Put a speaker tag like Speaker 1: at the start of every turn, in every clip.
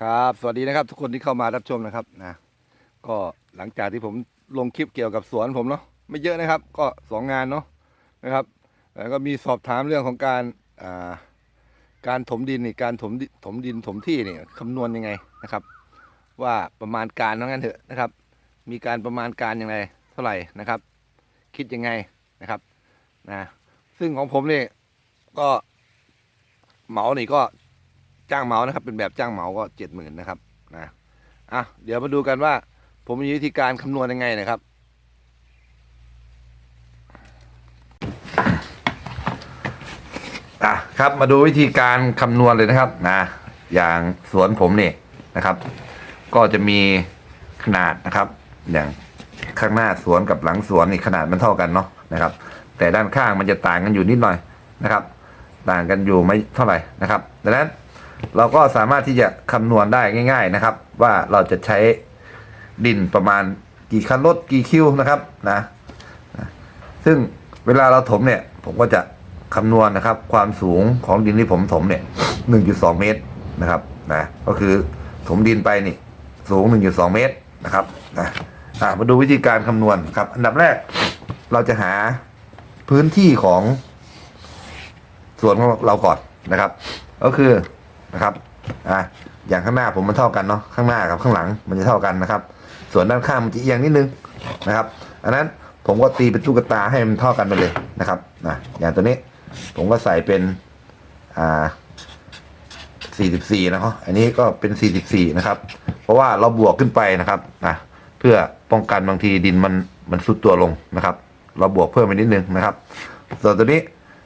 Speaker 1: ครับ สวัสดีนะครับ ทุกคนที่เข้ามารับชมนะครับนะก็หลังจากที่ผมลงคลิปเกี่ยวกับสวนผมเนาะไม่เยอะนะครับ ก็สองงานเนาะนะครับแล้วก็มีสอบถามเรื่องของการอ่าการถมดินนี่การถมถมดินถมที่นี่คำนวณยังไงนะครับ ว่าประมาณการเทั้งนั้นเถอะนะครับ มีการประมาณการยังไงเท่าไหร่นะครับ คิดยังไงนะครับนะซึ่งของผมนี่ก็เหมานี่ก็ จ้างเหมานะครับ เป็นแบบจ้างเหมาก็เจ็ดหมื่นนะครับนะอะเดี๋ยวมาดูกันว่า ผมมีวิธีการคำนวณยังไงนะครับ อะครับมาดูวิธีการคำนวณเลยนะครับนะอย่างสวนผมเนี่ยนะครับ ก็จะมีขนาดนะครับ อย่างข้างหน้าสวนกับหลังสวนนี่ขนาดมันเท่ากันเนาะนะครับ แต่ด้านข้างมันจะต่างกันอยู่นิดหน่อยนะครับ ต่างกันอยู่ไม่เท่าไหร่นะครับ ดังนั้น เราก็สามารถที่จะคำนวณได้ง่าย ๆนะครับ ว่าเราจะใช้ดินประมาณกี่คันรถกี่คิวนะครับนะนะซึ่งเวลาเราถมเนี่ย ผมก็จะคำนวณนะครับ ความสูงของดินที่ผมถมเนี่ย1.2 เมตรนะครับนะก็คือถมดินไปนี่สูง 1.2 เมตรนะครับนะอะมาดูวิธีการคำนวณครับ อันดับแรกเราจะหาพื้นที่ของสวนของเราก่อนนะครับ ก็คือ นะครับอะอย่างข้างหน้าผมมันเท่ากันเนาะข้างหน้ากับข้างหลังมันจะเท่ากันนะครับ ส่วนด้านข้างมันจะเอียงนิดนึงนะครับ อันนั้นผมก็ตีเป็นตุ๊กตาให้มันเท่ากันไปเลยนะครับนะอย่างตัวนี้ผมก็ใส่เป็นอ่า44นะครับอันนี้ก็เป็น 44 นะครับ เพราะว่าเราบวกขึ้นไปนะครับนะเพื่อป้องกันบางทีดินมันมันสุดตัวลงนะครับ เราบวกเพิ่มไปนิดนึงนะครับส่วนตัวนี้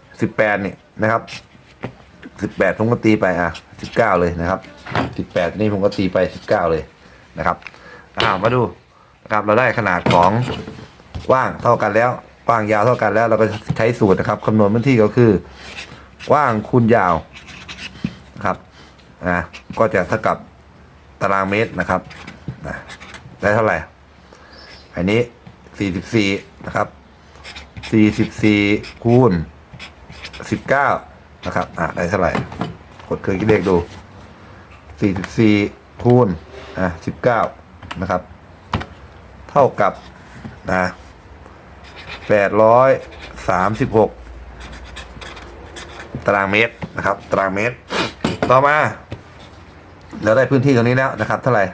Speaker 1: 18 นี่นะครับ 18ผมก็ตีไปอะ19เก้าเลยนะครับ18นี่ผมก็ตีไป19เก้าเลยนะครับอ่ามาดูนะครับเราได้ขนาดของกว้างเท่ากันแล้วกว้างยาวเท่ากันแล้วเราก็ใช้สูตรนะครับคำนวณพื้นที่ก็คือกว้างคูณยาวนะครับอ่าก็จะเท่ากับตารางเมตรนะครับได้เท่าไหร่อันนี้44นะครับ44คูณ19 นะครับ อะได้เท่าไหร่ กดเครื่องคิดเลขดู44คูณอะ19นะครับ เท่ากับนะ836ตารางเมตรนะครับ ตารางเมตร ต่อมาเราได้พื้นที่ตรงนี้แล้วนะครับ เท่าไหร่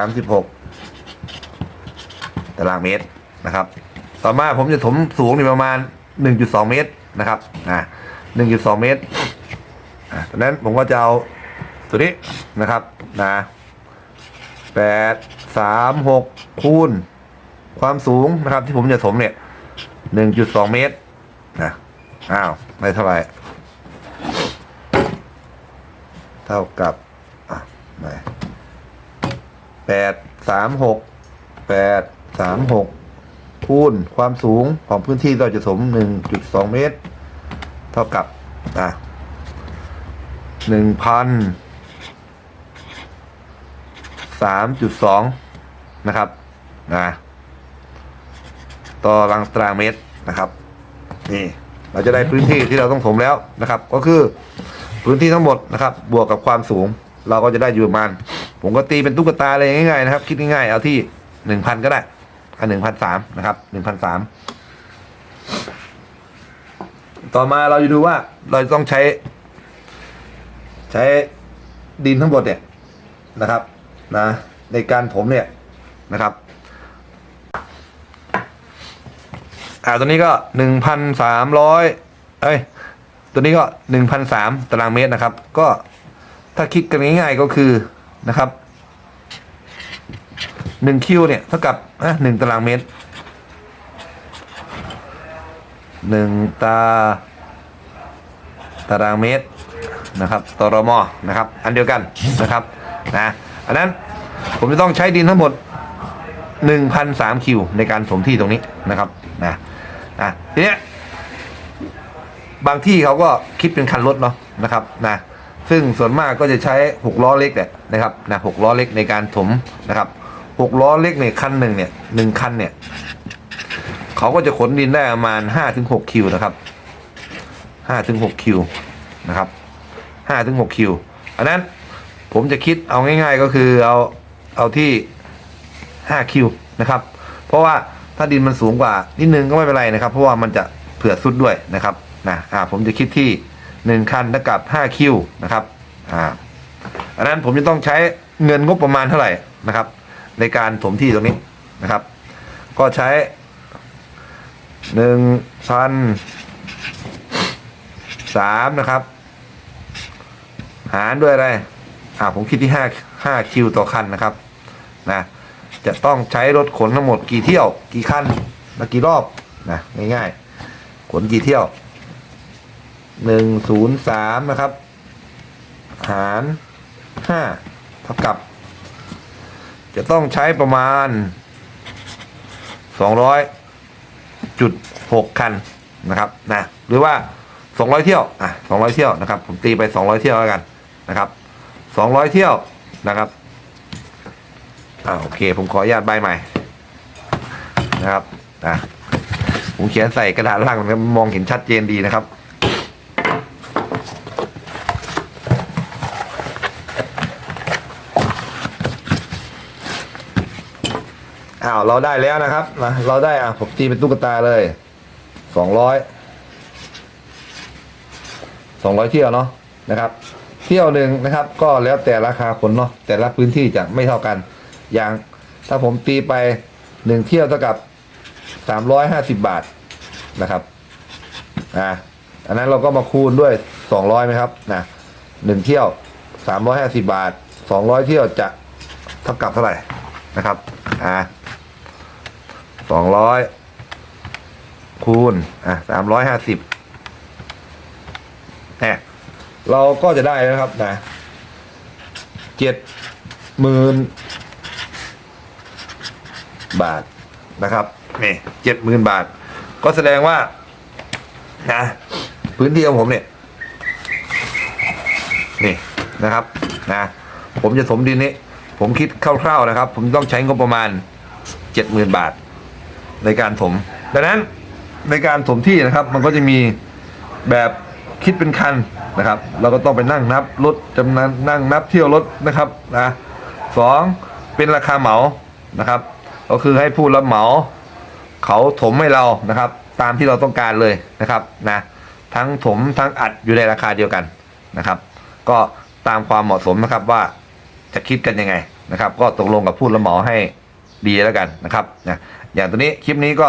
Speaker 1: 836ตารางเมตรนะครับ ต่อมาผมจะถมสูงนี่ประมาณ1.2เมตร นะครับนะ1.2เมตรอะดังนั้นผมก็จะเอาตัวนี้นะครับนะ8 3 6คูณความสูงนะครับ ที่ผมจะถมเนี่ย1.2เมตรนะอ้าวได้เท่าไหร่เท่ากับอะไหนแปดสามหกแปดสามหก คูณความสูงของพื้นที่เราจะถมหนึ่งจุดสองเมตร เท่ากับอะหนึ่งพันะครับนะต่อรังตารางเมตรนะครับนี่เราจะได้พื้นที่ที่เราต้องถมแล้วนะครับ ก็คือพื้นที่ทั้งหมดนะครับ บวกกับความสูง เราก็จะได้อยู่ประมาณผมก็ตีเป็นตุ๊กตาเลยง่ายๆนะครับ คิดง่ายๆเอาที่หนึ่งพันก็ได้ อันหนึ่งพันสามนะครับหนึ่งพันสามต่อมาเราจะดูว่าเราต้องใช้ ใช้ดินทั้งหมดเนี่ยนะครับนะในการถมเนี่ยนะครับ อ่าตัวนี้ก็หนึ่งพันสามร้อยเอ้ยตัวนี้ก็หนึ่งพันสามตารางเมตรนะครับ ก็ถ้าคิดกันง่ายๆก็คือนะครับ หนึ่งคิวเนี่ยเท่ากับอะหนึ่งตารางเมตรหนึ่งตาตารางเมตรนะครับตรมนะครับ อันเดียวกันนะครับนะอันนั้นผมจะต้องใช้ดินทั้งหมด 1,003คิวในการถมที่ตรงนี้นะครับนะนะทีเนี้ยบางที่เขาก็คิดเป็นคันรถเนาะนะครับนะซึ่งส่วนมากก็จะใช้หกล้อเล็กเนี่ยนะครับนะหกล้อเล็กในการถมนะครับ หกล้อเล็กเนี่ยคันหนึ่งเนี่ยหนึ่งคันเนี่ยเขาก็จะขนดินได้ประมาณห้าถึงหกคิวนะครับห้าถึงหกคิวนะครับห้าถึงหกคิวอันนั้นผมจะคิดเอาง่าย ๆก็คือเอาเอาที่5คิวนะครับ เพราะว่าถ้าดินมันสูงกว่านิดนึงก็ไม่เป็นไรนะครับ เพราะว่ามันจะเผื่อสุดด้วยนะครับนะอ่าผมจะคิดที่1คันเท่ากับ5คิวนะครับอ่าอันนั้นผมจะต้องใช้เงินงบประมาณเท่าไหร่นะครับ ในการถมที่ตรงนี้นะครับ ก็ใช้หนึ่งพันสามนะครับ หารด้วยอะไรอ่าผมคิดที่ห้าห้าคิวต่อคันนะครับนะจะต้องใช้รถขนทั้งหมดกี่เที่ยว กี่คันและกี่รอบนะง่ายๆขนกี่เที่ยวหนึ่งศูนย์สามนะครับ หารห้าเท่ากับ จะต้องใช้ประมาณสองร้อยจุดหกคันนะครับนะหรือว่าสองร้อยเที่ยวอะสองร้อยเที่ยวนะครับ ผมตีไปสองร้อยเที่ยวแล้วกันนะครับสองร้อยเที่ยวนะครับอ่าโอเค ผมขออนุญาตใบใหม่นะครับอะผมเขียนใส่กระดาษล่างนะครับมองเห็นชัดเจนดีนะครับ อ้าว เราได้แล้วนะครับนะเราได้อะผมตีเป็นตุ๊กตาเลยสองร้อยสองร้อยเที่ยวเนาะนะครับ เที่ยวหนึ่งนะครับ ก็แล้วแต่ราคาคนเนาะแต่ละพื้นที่จะไม่เท่ากัน อย่างถ้าผมตีไปหนึ่งเที่ยวเท่ากับสามร้อยห้าสิบบาทนะครับอ่าอันนั้นเราก็มาคูณด้วยสองร้อยไหมครับนะหนึ่งเที่ยวสามร้อยห้าสิบบาทสองร้อยเที่ยวจะเท่ากับเท่าไหร่นะครับอ่า สองร้อยคูณอะสามร้อยห้าสิบแหมเราก็จะได้นะครับนะเจ็ดหมื่นบาทนะครับนี่เจ็ดหมื่นบาท ก็แสดงว่านะพื้นที่ของผมเนี่ย นี่นะครับนะผมจะถมดินนี้ ผมคิดคร่าวๆนะครับ ผมต้องใช้งบประมาณเจ็ดหมื่นบาท ในการถม ดังนั้นในการถมที่นะครับ มันก็จะมีแบบคิดเป็นคันนะครับ เราก็ต้องไปนั่งนับรถจำนวนนั่งนับเที่ยวรถนะครับนะสองเป็นราคาเหมานะครับ ก็คือให้ผู้รับเหมาเขาถมให้เรานะครับ ตามที่เราต้องการเลยนะครับนะทั้งถมทั้งอัดอยู่ในราคาเดียวกันนะครับ ก็ตามความเหมาะสมนะครับว่าจะคิดกันยังไงนะครับ ก็ตกลงกับผู้รับเหมาให้ ดีแล้วกันนะครับนะอย่างตัวนี้คลิปนี้ก็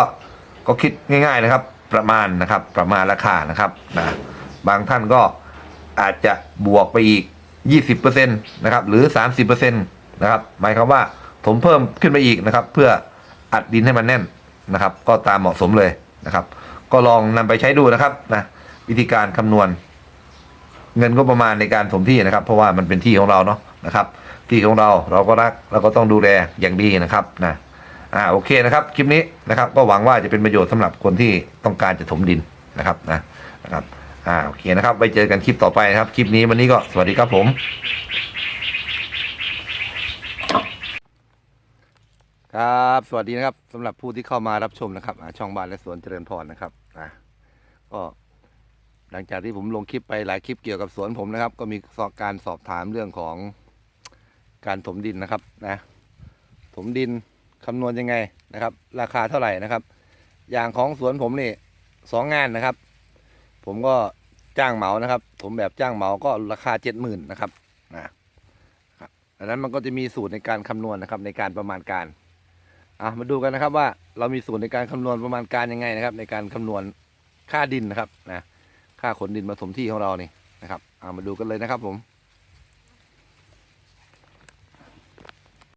Speaker 1: ก็คิดง่าย ๆนะครับ ประมาณนะครับประมาณราคานะครับนะบางท่านก็อาจจะบวกไปอีก 20%นะครับหรือ 30%นะครับหมายความว่าถมเพิ่มขึ้นไปอีกนะครับ เพื่ออัดดินให้มันแน่นนะครับ ก็ตามเหมาะสมเลยนะครับ ก็ลองนำไปใช้ดูนะครับนะวิธีการคำนวณ เงินก็ประมาณในการถมที่นะครับ เพราะว่ามันเป็นที่ของเราเนาะนะครับ ที่ของเราเราก็รักเราก็ต้องดูแลอย่างดีนะครับนะอ่าโอเคนะครับคลิปนี้นะครับ ก็หวังว่าจะเป็นประโยชน์สำหรับคนที่ต้องการจะถมดินนะครับนะนะครับอ่าโอเคนะครับไปเจอกันคลิปต่อไปนะครับ คลิปนี้วันนี้ก็สวัสดีครับผมครับสวัสดีนะครับสำหรับผู้ที่เข้ามารับชมนะครับช่องบ้านและสวนเจริญพรนะครับอ่าก็หลังจากที่ผมลงคลิปไปหลายคลิปเกี่ยวกับสวนผมนะครับ ก็มีการสอบถามเรื่องของ การถมดินนะครับนะถมดินคำนวณยังไงนะครับ ราคาเท่าไหร่นะครับ อย่างของสวนผมนี่สองงานนะครับ ผมก็จ้างเหมานะครับถมแบบจ้างเหมาก็ราคาเจ็ดหมื่นนะครับนะครับดังนั้นมันก็จะมีสูตรในการคำนวณนะครับ ในการประมาณการอะมาดูกันนะครับว่าเรามีสูตรในการคำนวณประมาณการยังไงนะครับ ในการคำนวณค่าดินนะครับนะค่าขนดินมาถมที่ของเรานี่นะครับเอามาดูกันเลยนะครับผม